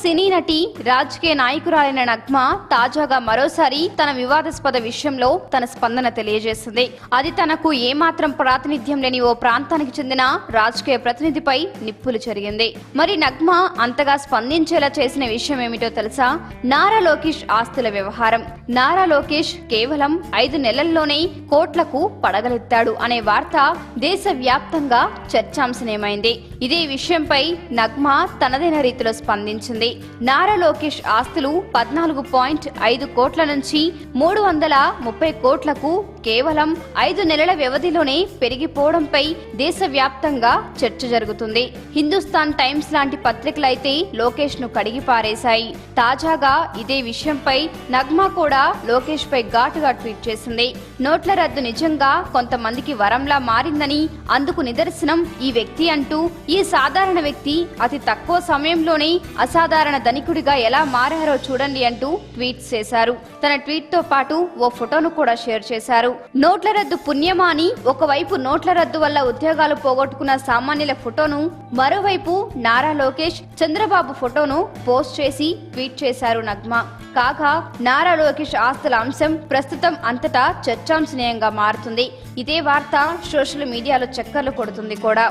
సినీ నటి రాజకీయ నాయకురాలైన నగ్మ తాజాగా మరోసారి తన వివాదాస్పద విషయంలో తన స్పందన తెలియజేసింది. అది తనకు ఏమాత్రం ప్రాతినిధ్యం లేని ఓ ప్రాంతానికి చెందిన రాజకీయ ప్రతినిధిపై నిప్పులు జరిగింది. మరి నగ్మ అంతగా స్పందించేలా చేసిన విషయం ఏమిటో తెలుసా? నారా లోకేష్ ఆస్తుల వ్యవహారం. నారా లోకేష్ కేవలం ఐదు నెలల్లోనే కోట్లకు పడగలెత్తాడు అనే వార్త దేశవ్యాప్తంగా చర్చాంశనమైంది ఇదే విషయంపై నగ్మ తనదైన రీతిలో స్పందించింది. నారా లోకేష్ ఆస్తులు పద్నాలుగు పాయింట్ ఐదు కోట్ల నుంచి మూడు వందల ముప్పై కోట్లకు కేవలం ఐదు నెలల వ్యవధిలోనే పెరిగిపోవడంపై దేశవ్యాప్తంగా చర్చ జరుగుతుంది. హిందుస్థాన్ టైమ్స్ లాంటి పత్రికలైతే లోకేష్ను కడిగి పారేశాయి తాజాగా ఇదే విషయంపై నగ్మా కూడా లోకేష్ పై ఘాటుగా ట్వీట్ చేసింది. నోట్ల రద్దు నిజంగా కొంతమందికి వరంలా మారిందని అందుకు నిదర్శనం ఈ వ్యక్తి అంటూ ఈ సాధారణ వ్యక్తి అతి తక్కువ సమయంలోనే అసాధారణ ధనికుడిగా ఎలా మారారో చూడండి అంటూ ట్వీట్ చేశారు. తన ట్వీట్తో పాటు ఓ ఫోటోను కూడా షేర్ చేశారు. నోట్ల రద్దు పుణ్యమా అని ఒకవైపు నోట్ల రద్దు వల్ల ఉద్యోగాలు పోగొట్టుకున్న సామాన్యుల ఫోటోను మరోవైపు నారా లోకేష్ చంద్రబాబు ఫోటోను పోస్ట్ చేసి ట్వీట్ చేశారు నగ్మ. కాగా నారా లోకేష్ ఆస్తుల అంశం ప్రస్తుతం అంతటా చర్చాంశనీయంగా మారుతుంది. ఇదే వార్త సోషల్ మీడియాలో చక్కర్లు కొడుతుంది కూడా.